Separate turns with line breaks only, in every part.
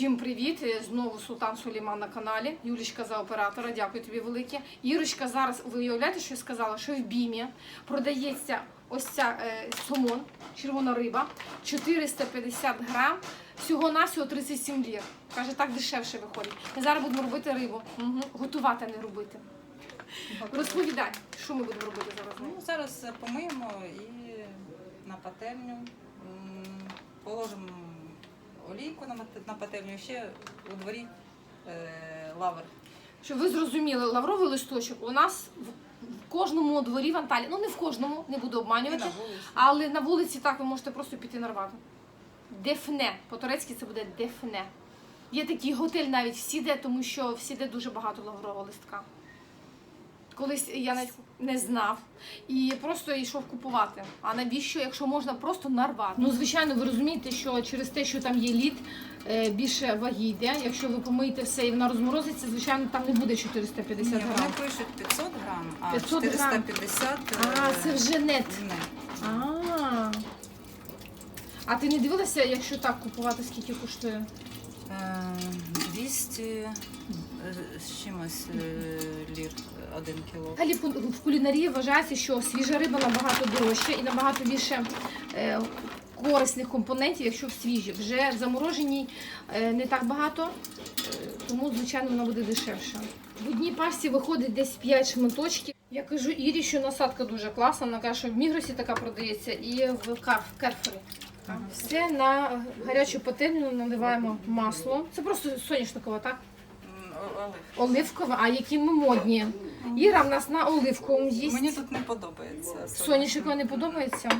Всім привіт! Е, Знову Султан Сулейман на каналі. Юлічка за оператора. Дякую тобі велике. Ірочка зараз, ви уявляєте, що я сказала? Що в бімі продається ось ця е, сомон, червона риба, 450 грам, всього навсього 37 лір. Каже, так дешевше виходить. Ми зараз будемо робити рибу. Угу. Готувати, а не робити. Розповідай, що ми будемо робити зараз.
Ну, зараз помиємо і на пательню положимо олійку на, пательню, ще у дворі е, лавр.
Щоб ви зрозуміли, лавровий листочок у нас в, кожному дворі в Анталії, ну не в кожному, не буду обманювати.
на.
Але на вулиці так ви можете просто піти нарвати. Дефне. По-турецьки це буде дефне. Є такий готель навіть всі де, тому що всі де дуже багато лаврового листка. Колись я навіть не знав і просто йшов купувати. А навіщо, якщо можна просто нарвати? Ну, звичайно, ви розумієте, що через те, що там є лід, е, більше ваги йде. Якщо ви помиєте все і вона розморозиться, звичайно, там не буде 450
Ні,
грам.
вони пишуть 500 грам, а
500 грам.
450
А,
е,
це вже нет.
не.
А. А ти не дивилася, якщо так купувати, скільки коштує?
Е, 200 е, з чимось е, лір один кіло.
Взагалі в кулінарії вважається, що свіжа риба набагато дорожча і набагато більше е, корисних компонентів, якщо в свіжі. Вже в замороженій е, не так багато, тому, звичайно, вона буде дешевша. В одній пасті виходить десь 5 шматочків. Я кажу Ірі, що насадка дуже класна. Вона каже, що в Мігросі така продається і в Карф, Керфері. Все на гарячу пательню наливаємо масло. Це просто соняшникове, так?
М, о- олив.
Оливкове, а які ми модні. Іра в нас на оливковому їсть.
Мені тут не подобається.
Соняшникове не подобається.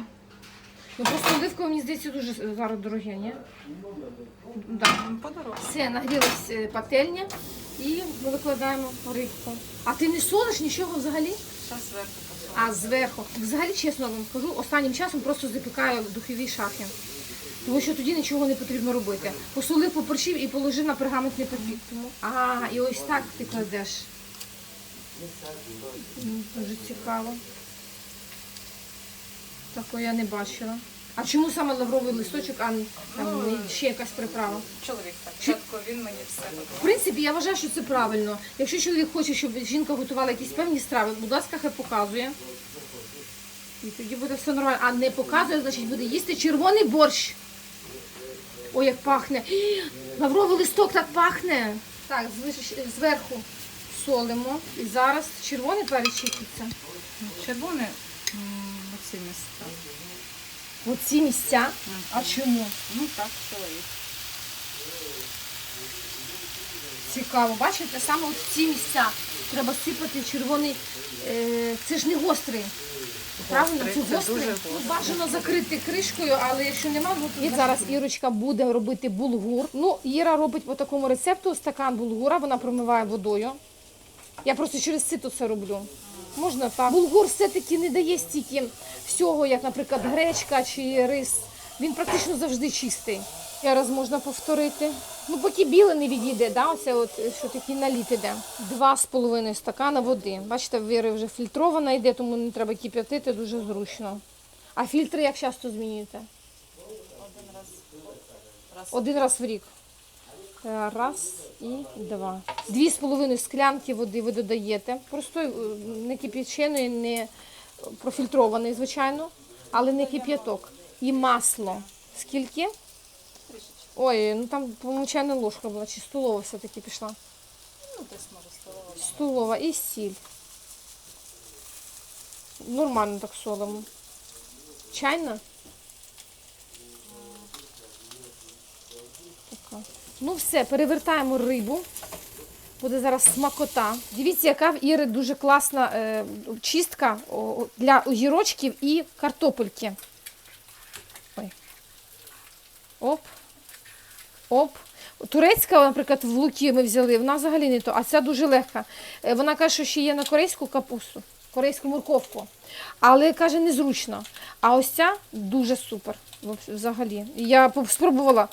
Ну просто оливкове, мені здається, дуже зараз дороге, ні? Да.
Подорожче.
Все, нагрілась е, пательня і ми викладаємо рибку. А ти не солиш нічого взагалі?
Зверху.
А зверху. Взагалі, чесно вам кажу, останнім часом просто запікаю в духовій шафі. Тому що тоді нічого не потрібно робити. Посолив, поперчив і положив на пергаментний папір. Тому... А, і ось так ти кладеш. Дуже цікаво. Такого я не бачила. А чому саме лавровий листочок, а не там, не ще якась приправа?
Чоловік так чітко, він мені все
В
готував.
принципі, я вважаю, що це правильно. Якщо чоловік хоче, щоб жінка готувала якісь певні страви, будь ласка, хай показує. І тоді буде все нормально. А не показує, значить буде їсти червоний борщ. Ой, як пахне. Лавровий листок так пахне. Так, зверху солимо. І зараз чи який.
Червоне оці місця.
Оці місця. А чому?
Ну так, чоловік.
Цікаво, бачите, саме от ці місця треба сипати червоний. Е, це ж не гострий. Правильно, це
це
Ну, бажано закрити кришкою, але якщо нема, то і зараз Ірочка буде робити булгур. Ну, Іра робить по такому рецепту стакан булгура, вона промиває водою. Я просто через сито це роблю. Можна так. Булгур все-таки не дає стільки всього, як, наприклад, гречка чи рис. Він практично завжди чистий. Я раз можна повторити. Ну, поки біле не відійде, да? Оце от, що такий наліт іде. Два з половиною стакана води. Бачите, Віри вже фільтрована йде, тому не треба кип'ятити, дуже зручно. А фільтри як часто змінюєте?
Один раз. раз.
Один раз в рік. Е, Раз і два. Дві з половиною склянки води ви додаєте. Простої, е, не кип'яченої, не профільтрованої, звичайно, але не кип'яток. І масло. Скільки? Ой, ну там, по-моєму, чайна ложка була, чи столова все-таки пішла.
Ну, десь може столова.
Столова і сіль. Нормально так солимо. Чайна? Така. Ну все, перевертаємо рибу. Буде зараз смакота. Дивіться, яка в Іри дуже класна е, чистка для огірочків і картопельки. Ой. Оп. Оп. Турецька, наприклад, в луки ми взяли, вона взагалі не то, а ця дуже легка. Е, Вона каже, що ще є на корейську капусту, корейську морковку. Але каже, незручно. А ось ця дуже супер. Взагалі. Я спробувала.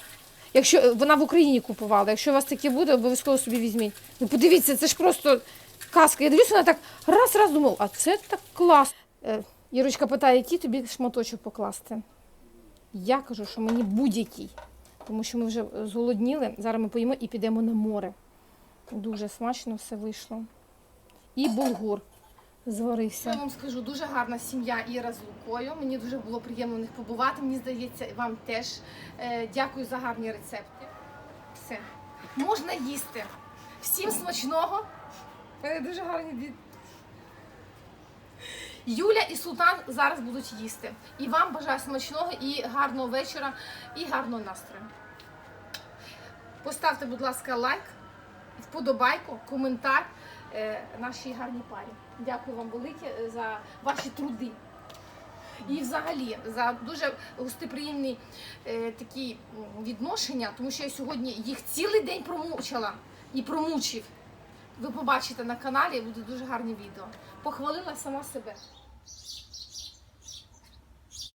Якщо е, вона в Україні купувала, якщо у вас таке буде, обов'язково собі візьміть. Ну подивіться, це ж просто казка. Я дивлюся, вона так раз-раз думав, а це так клас. Е, Ірочка питає, який тобі шматочок покласти. Я кажу, що мені будь-який. Тому що ми вже е, зголодніли. Зараз ми поїмо і підемо на море. Дуже смачно все вийшло. І булгур зварився. Я вам скажу, дуже гарна сім'я Іра з Лукою. Мені дуже було приємно в них побувати. Мені здається, вам теж. Е, Дякую за гарні рецепти. Все. Можна їсти. Всім смачного. Дуже гарні діти. Юля і Султан зараз будуть їсти. І вам бажаю смачного і гарного вечора, і гарного настрою. Поставте, будь ласка, лайк, вподобайку, коментар е, нашій гарній парі. Дякую вам велике е, за ваші труди. І взагалі за дуже гостеприємні е, такі відношення, тому що я сьогодні їх цілий день промучила і промучив. Ви побачите на каналі, буде дуже гарне відео. Похвалила сама себе.